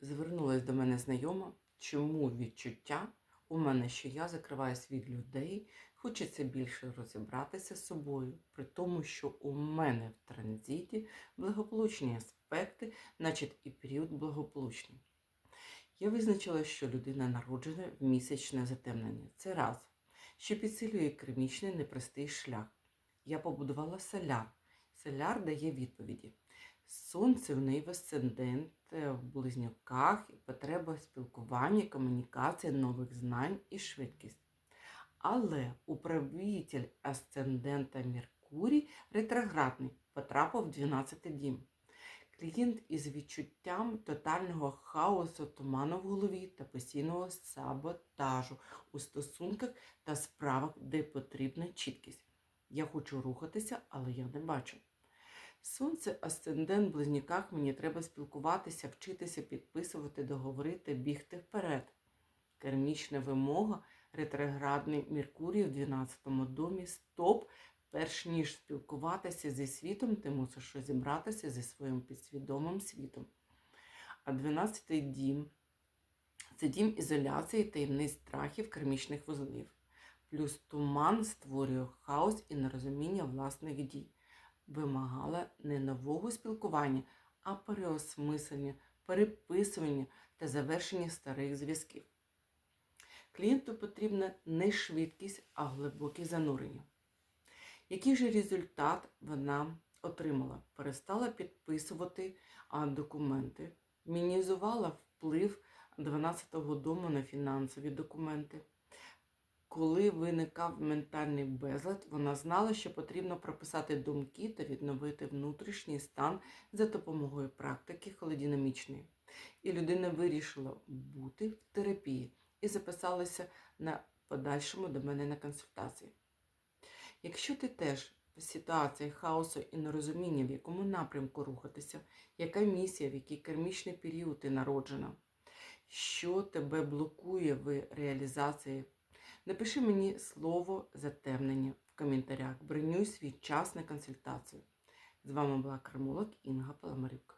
Звернулась до мене знайома, чому відчуття у мене, що я закриваюсь від людей, хочеться більше розібратися з собою, при тому, що у мене в транзиті благополучні аспекти, значить і період благополучний. Я визначила, що людина народжена в місячне затемнення. Це раз, що підсилює кермічний непростий шлях. Я побудувала соляр. Соляр дає відповіді. Сонце в неї в асцендент, е, в близнюках, і потреба спілкування, комунікації, нових знань і швидкість. Але управитель асцендента Меркурій ретроградний потрапив в 12 дім. Клієнт із відчуттям тотального хаосу, туману в голові та постійного саботажу у стосунках та справах, де потрібна чіткість. Я хочу рухатися, але я не бачу. Сонце, асцендент в близнюках, мені треба спілкуватися, вчитися, підписувати, договорити, бігти вперед. Кермічна вимога, ретроградний Меркурій в 12-му домі, стоп. Перш ніж спілкуватися зі світом, ти мусиш розібратися зі своїм підсвідомим світом. А 12-й дім це дім ізоляції, таємниць страхів, кермічних вузлів. Плюс туман створює хаос і нерозуміння власних дій. Вимагала не нового спілкування, а переосмислення, переписування та завершення старих зв'язків. Клієнту потрібна не швидкість, а глибоке занурення. Який же результат вона отримала? Перестала підписувати документи, мінімізувала вплив 12-го дому на фінансові документи. Коли виникав ментальний безлад, вона знала, що потрібно прописати думки та відновити внутрішній стан за допомогою практики холодинамічної. І людина вирішила бути в терапії і записалася на подальшому до мене на консультації. Якщо ти теж в ситуації хаосу і нерозуміння, в якому напрямку рухатися, яка місія, в який кармічний період ти народжена, що тебе блокує в реалізації, напиши мені слово затемнення в коментарях. Бронюй свій час на консультацію. З вами була кармолог Інга Паламарюк.